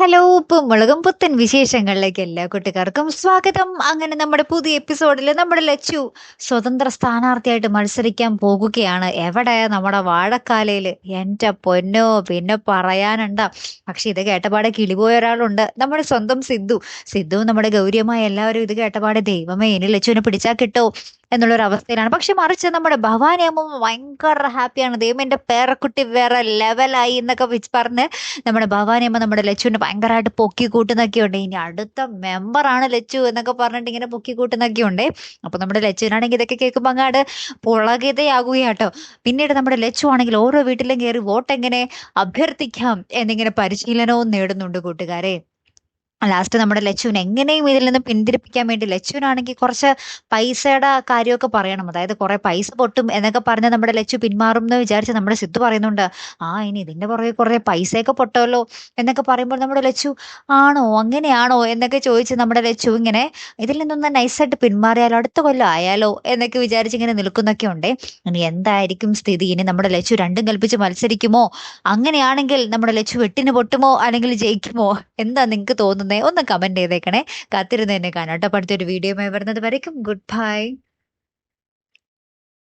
Hello ഉപ്പും മുളകും പുത്തൻ വിശേഷങ്ങളിലേക്ക് എല്ലാ കുട്ടിക്കാർക്കും സ്വാഗതം. അങ്ങനെ നമ്മുടെ പുതിയ എപ്പിസോഡിൽ നമ്മുടെ ലച്ചു സ്വതന്ത്ര സ്ഥാനാർത്ഥിയായിട്ട് മത്സരിക്കാൻ പോകുകയാണ്. എവിടെ? നമ്മുടെ വാഴക്കാലയിൽ എന്റെ പൊന്നോ പിന്നെ പറയാനുണ്ടാ പക്ഷെ ഇത് കേട്ടപാടെ കിളിപോയ ഒരാളുണ്ട്. നമ്മുടെ സ്വന്തം സിദ്ധു. സിദ്ധു നമ്മുടെ ഗൗരിയമായ എല്ലാവരും ഇത് കേട്ടപാടെ ദൈവമേ ഇനി ലച്ചുവിനെ പിടിച്ചാൽ കിട്ടോ? എന്നുള്ളൊരു അവസ്ഥയിലാണ് പക്ഷെ മറിച്ച് നമ്മുടെ ഭവാനി അമ്മ ഭയങ്കര ഹാപ്പിയാണ്. ദൈവം എന്റെ പേരക്കുട്ടി വേറെ ലെവലായി എന്നൊക്കെ വെച്ച് പറഞ്ഞ് നമ്മുടെ ഭവാനി അമ്മ നമ്മുടെ ലച്ചുവിനെ ഭയങ്കരമായിട്ട് പൊക്കി കൂട്ടുന്നൊക്കെ ഉണ്ട് ഇനി അടുത്ത മെമ്പറാണ് ലച്ചു എന്നൊക്കെ പറഞ്ഞിട്ട് ഇങ്ങനെ പൊക്കി കൂട്ടുന്നൊക്കെ ഉണ്ട് അപ്പൊ നമ്മുടെ ലച്ചുവിനാണെങ്കിൽ ഇതൊക്കെ കേൾക്കുമ്പോൾ അങ്ങാട് പുളകിതയാകുകയാട്ടോ. പിന്നീട് നമ്മുടെ ലച്ചു ആണെങ്കിൽ ഓരോ വീട്ടിലും കയറി വോട്ട് എങ്ങനെ അഭ്യർത്ഥിക്കാം എന്നിങ്ങനെ പരിശീലനവും നേടുന്നുണ്ട് കൂട്ടുകാരെ. ലാസ്റ്റ് നമ്മുടെ ലച്ചുവിനെ എങ്ങനെയും ഇതിൽ നിന്ന് പിന്തിരിപ്പിക്കാൻ വേണ്ടി ലച്ചുവിനാണെങ്കിൽ കുറച്ച് പൈസയുടെ കാര്യമൊക്കെ പറയണം. അതായത് കുറെ പൈസ പൊട്ടും എന്നൊക്കെ പറഞ്ഞ് നമ്മുടെ ലച്ചു പിന്മാറും എന്ന് വിചാരിച്ച് നമ്മുടെ സിദ്ധു പറയുന്നുണ്ട് ആ ഇനി ഇതിന്റെ പുറകെ കുറെ പൈസയൊക്കെ പൊട്ടുമല്ലോ എന്നൊക്കെ പറയുമ്പോൾ നമ്മുടെ ലച്ചു ആണോ? അങ്ങനെയാണോ? എന്നൊക്കെ ചോദിച്ച് നമ്മുടെ ലച്ചു ഇങ്ങനെ ഇതിൽ നിന്നൊന്ന് നൈസായിട്ട് പിന്മാറിയാലോ? അടുത്ത കൊല്ലം ആയാലോ? എന്നൊക്കെ വിചാരിച്ച് ഇങ്ങനെ നിൽക്കുന്നൊക്കെ ഉണ്ട്. ഇനി എന്തായിരിക്കും സ്ഥിതി? ഇനി നമ്മുടെ ലച്ചു രണ്ടും കൽപ്പിച്ച് മത്സരിക്കുമോ? അങ്ങനെയാണെങ്കിൽ നമ്മുടെ ലച്ചു വെട്ടിന് പൊട്ടുമോ? അല്ലെങ്കിൽ ജയിക്കുമോ? എന്താ നിങ്ങൾക്ക് തോന്നുന്നത്? ഒന്ന് കമന്റ് ചെയ്തേക്കണേ. കാത്തിരുന്ന് എന്നെ കേട്ടോ. അടുത്തൊരു വീഡിയോ വരുന്നത് വരയ്ക്കും. Good bye